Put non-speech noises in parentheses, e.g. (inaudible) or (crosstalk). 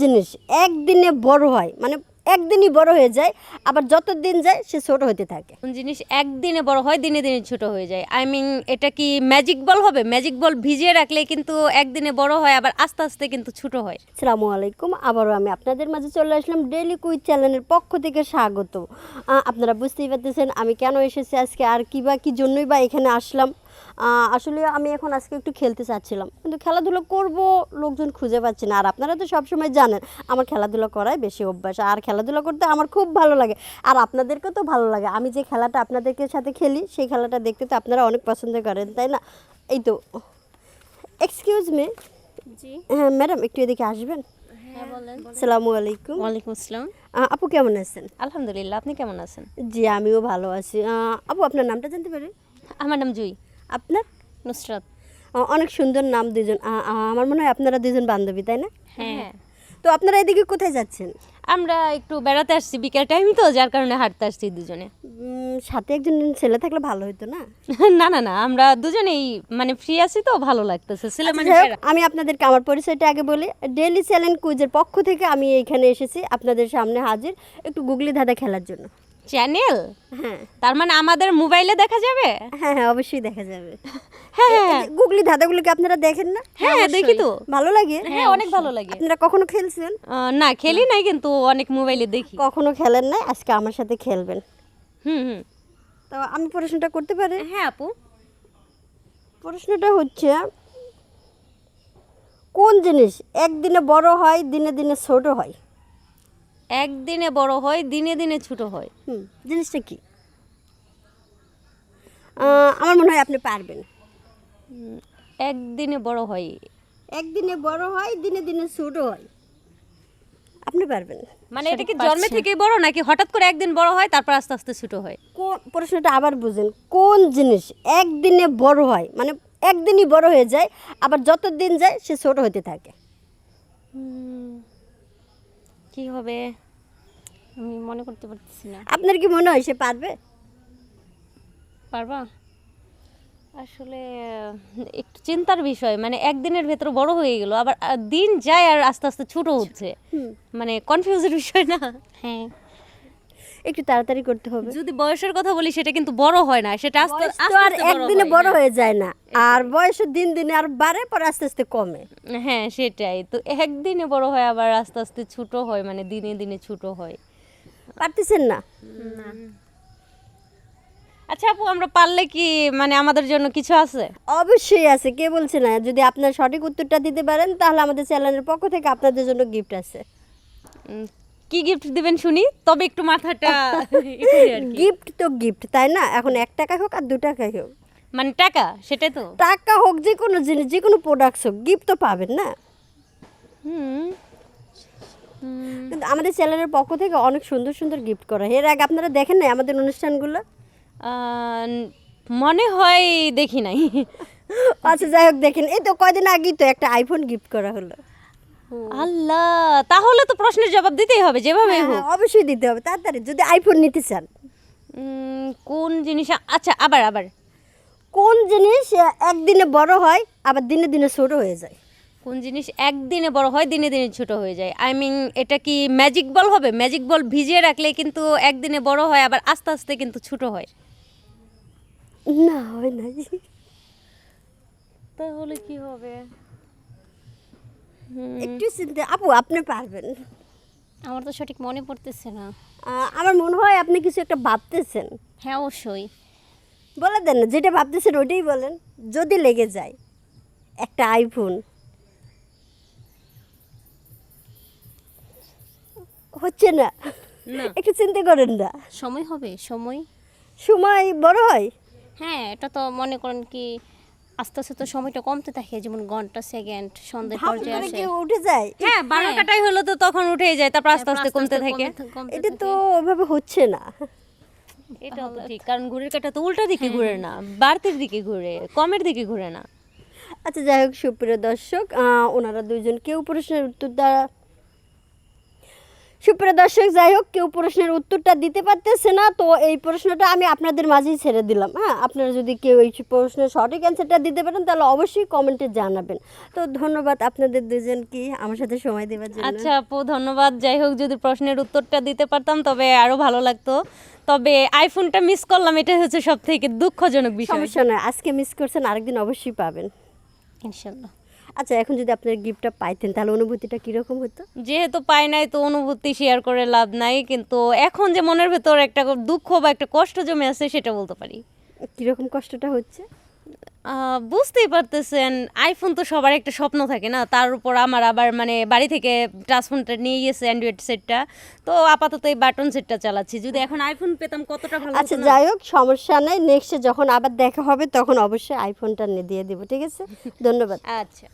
জিনিস একদিনে বড় হয় মানে একদিনই বড় হয়ে যায় আবার যত দিন যায় সে ছোট হতে থাকে। কোন জিনিস একদিনে বড় হয় দিনে দিনে ছোট হয়ে যায়। আই মিন এটা কি ম্যাজিক বল হবে? ম্যাজিক বল ভিজিয়ে রাখলে কিন্তু একদিনে বড় হয় আবার আস্তে আস্তে কিন্তু ছোট হয়। সালামু আলাইকুম আবারও আমি আপনাদের মাঝে চলে আসলাম ডেইলি কুইজ চ্যানেলের পক্ষ থেকে স্বাগত। আপনারা বুঝতেই পারতেছেন আমি কেন এসেছি আজকে আর কী বা কী জন্যই বা এখানে আসলাম। আসলে আমি এখন আজকে একটু খেলতে চাচ্ছিলাম। কিন্তু খেলাধুলো করব লোকজন খুঁজে পাচ্ছি না। আর আপনারা তো সবসময় জানেন আমার খেলাধুলো করাই বেশি অভ্যাস। আর খেলাধুলো করতে আমার খুব ভালো লাগে। আর আপনাদেরকেও তো ভালো লাগে। আমি যে খেলাটা আপনাদেরকে সাথে খেলি সেই খেলাটা দেখতে তো আপনারা অনেক পছন্দ করেন তাই না? এই তো এক্সকিউজ মি জি। হ্যাঁ ম্যাডাম একটু এদিকে আসবেন? হ্যাঁ বলেন। আলাইকুম। ওয়ালাইকুম আসসালাম। আপু কেমন আছেন? আলহামদুলিল্লাহ আপনি কেমন আছেন? জি আমিও ভালো আছি। আপু আপনার নামটা জানতে পারি আমার নাম জুই। আপনার? নুসরাত। অনেক সুন্দর নাম দুজন আমার মনে হয় আপনারা দুজন বান্ধবী তাই না? হ্যাঁ। তো আপনারা এদিকে কোথায় যাচ্ছেন? আমরা একটু বেড়াতে আসছি বিকেল টাইম তো যার কারণে হাঁটতে আসছি দুজনে। সাথে একজন ছেলে থাকলে ভালো হতো না? (laughs) না না না আমরা দুজনেই মানে ফ্রি আছি তো ভালো লাগতেছে। ছেলে আচ্ছা, মানে আমি আপনাদেরকে আমার পরিচয়টা আগে বলি। ডেইলি চ্যালেঞ্জ কুইজের পক্ষ থেকে আমি এখানে এসেছি আপনাদের সামনে হাজির। একটু গুগলি ধাঁধা খেলার জন্য। চ্যানেল হ্যাঁ। তার মানে আমাদের মোবাইলে দেখা যাবে? হ্যাঁ হ্যাঁ অবশ্যই দেখা যাবে। (laughs) হ্যাঁ গুগলি ধাঁধাগুলোকে আপনারা দেখেন না? হ্যাঁ দেখি তো। ভালো লাগে? হ্যাঁ অনেক ভালো লাগে। আপনারা কখনো খেলছেন? না খেলি নাই কিন্তু অনেক মোবাইলে দেখি। কখনো খেলেন না আজকে আমার সাথে খেলবেন। হুম হুম। তো আমি প্রশ্নটা করতে পারি? হ্যাঁ আপু। প্রশ্নটা হচ্ছে কোন জিনিস একদিনে বড় হয় দিনে দিনে ছোট হয়? একদিনে বড় হয় দিনে দিনে ছোট হয়। হুম জিনিসটা কি? আমার মনে হয় আপনি পারবেন। একদিনে বড় হয়। একদিনে বড় হয় দিনে দিনে ছোট হয়। আপনি পারবেন। মানে এটা কি জন্মে থেকেই বড় নাকি হঠাৎ করে একদিন বড় হয় তারপর আস্তে আস্তে ছোট হয়? কোন প্রশ্নটা আবার বুঝেন। কোন জিনিস একদিনে বড় হয়? মানে একদিনই বড় হয়ে যায় আবার যত দিন যায় সে ছোট হতে থাকে। কি হবে? আমি মনে করতে পারতেছি না। আপনার কি মনে হয় সে পারবে? পারবা? আসলে একটু চিন্তার বিষয় মানে একদিনের ভেতরে বড় হয়ে গেল আবার দিন যায় আর আস্তে আস্তে ছোট হচ্ছে। মানে কনফিউজের বিষয় না? হ্যাঁ। একটু তাড়াতাড়ি করতে হবে। যদি বয়সের কথা বলি সেটা কিন্তু বড় হয় না সেটা আস্তে আস্তে আর একদিনে বড় হ্যাঁ। হয়ে যায় না। আর বয়স দিন দিনে আর বাড়ে পর আস্তে আস্তে কমে। হ্যাঁ সেটাই। তো একদিনে বড় হয় আবার আস্তে আস্তে ছোট হয় মানে দিনে দিনে ছোট হয়। পারতেছেন না? আচ্ছা আপু আমরা পারলে কি মানে আমাদের জন্য কিছু আছে? অবশ্যই আছে কে বলছে না? যদি আপনার সঠিক উত্তরটা দিতে পারেন তাহলে আমাদের চ্যানেলের পক্ষ থেকে আপনাদের জন্য গিফট আছে। কি গিফট দিবেন শুনি? তবে একটু মাথাটা (laughs) ই করি আর কি। গিফট তো গিফট তাই না? এখন এক টাকা হোক আর দু টাকাই হোক। মানে টাকা সেটাই তো। টাকা হোক যে কোনো জিনিস যে কোনো প্রোডাক্টস হোক গিফট তো পাবেন না? হুম, কিন্তু আমাদের চ্যানেলের পক্ষ থেকে অনেক সুন্দর সুন্দর গিফট করা হয়। এর আগে আপনারা দেখেন নাই আমাদের অনুষ্ঠানগুলো? মনে হয় দেখি নাই। (laughs) আচ্ছা যাই হোক দেখেন। এই তো কয়দিন আগেই তো একটা আইফোন গিফট করা হলো। আল্লাহ তাহলে তো প্রশ্নের জবাব দিতেই হবে যেভাবে হ্যাঁ, হোক। হ্যাঁ, অবশ্যই দিতে হবে। তাড়াতাড়ি যদি আইফোন নিতে চান। কোন জিনিস আচ্ছা আবার আবার। কোন জিনিস একদিনে বড় হয় আবার দিনে দিনে ছোট হয়ে যায়। কোন জিনিস একদিনে বড় হয় দিনে দিনে ছোট হয়ে যায়। আই মিন এটা কি ম্যাজিক বল হবে? ম্যাজিক বল ভিজিয়ে রাখলে কিন্তু একদিনে বড় হয় আবার আস্তে আস্তে কিন্তু ছোট হয়। না হয় না। তাহলে কি হবে? একটু চিন্তা আপু আপনি পারবেন। আমার তো সঠিক মনে পড়তেছে না। আমার মনে হয় আপনি কিছু একটা ভাবতেছেন। হ্যাঁ অবশ্যই। বলে দেন না যেটা ভাবতেছেন ওটাই বলেন। যদি লেগে যায় একটা আইফোন হচ্ছে না। না। একটু চিন্তা করেন না। সময় হবে সময়। সময় বড় হয়। হ্যাঁ এটা তো মনে করেন কি আস্তে আস্তে তো সময়টা কমতে থাকে যেমন ঘণ্টা সেকেন্ড সন্ধ্যের ভাব পর্যায়ে আসে। কি উঠে যায়। হ্যাঁ বারোটাটাই হলো তো তখন উঠেই যায় তারপর আস্তে আস্তে কমতে থাকে। এটা তো ওভাবে হচ্ছে না। এটা তো ঠিক। কারণ ঘুরের কাটা তো উল্টা দিকে ঘুরে না বাড়তির দিকে ঘুরে কমের দিকে ঘুরে না। আচ্ছা যাই হোক সুপ্রিয় দর্শক আহ, ওনারা দুইজন কেউ প্রশ্নের উত্তর দ্বারা সুপ্রিয় দর্শক যাই হোক কেউ প্রশ্নের উত্তরটা দিতে পারতেছে না তো এই প্রশ্নটা আমি আপনাদের মাঝেই ছেড়ে দিলাম হ্যাঁ? আপনারা যদি কেউ এই প্রশ্নের সঠিক অ্যান্সারটা দিতে পারেন তাহলে অবশ্যই কমেন্টে জানাবেন। তো ধন্যবাদ আপনাদের দুজন কি আমার সাথে সময় দেওয়ার জন্য। আচ্ছা আপু ধন্যবাদ। যাই হোক যদি প্রশ্নের উত্তরটা দিতে পারতাম তবে আরও ভালো লাগতো। তবে আইফোনটা মিস করলাম এটা হচ্ছে সব থেকে দুঃখজনক বিষয়। সমস্যা নয় আজকে মিস করছেন আরেকদিন অবশ্যই পাবেন। ইনশাল্লাহ। আচ্ছা এখন যদি আপনার গিফটটা পাইতেন তাহলে অনুভূতিটা কীরকম হতো? যেহেতু পাই নাই তো অনুভূতি শেয়ার করে লাভ নাই কিন্তু এখন যে মনের ভেতর একটা দুঃখ বা একটা কষ্ট জমে আছে সেটা বলতে পারি। কীরকম কষ্টটা হচ্ছে? বুঝতেই পারতেছেন আইফোন তো সবার একটা স্বপ্ন থাকে না? তার উপর আমার আবার মানে বাড়ি থেকে টাচ ফোনটা নিয়ে গেছে অ্যান্ড্রয়েড সেটটা তো আপাতত এই বাটন সেটটা চালাচ্ছি। যদি এখন আইফোন পেতাম কতটা ভালো আচ্ছা যাই হোক সমস্যা নেই। নেক্সটে যখন আবার দেখা হবে তখন অবশ্যই আইফোনটা নিয়ে দিয়ে দিব ঠিক আছে? (laughs) ধন্যবাদ। আচ্ছা।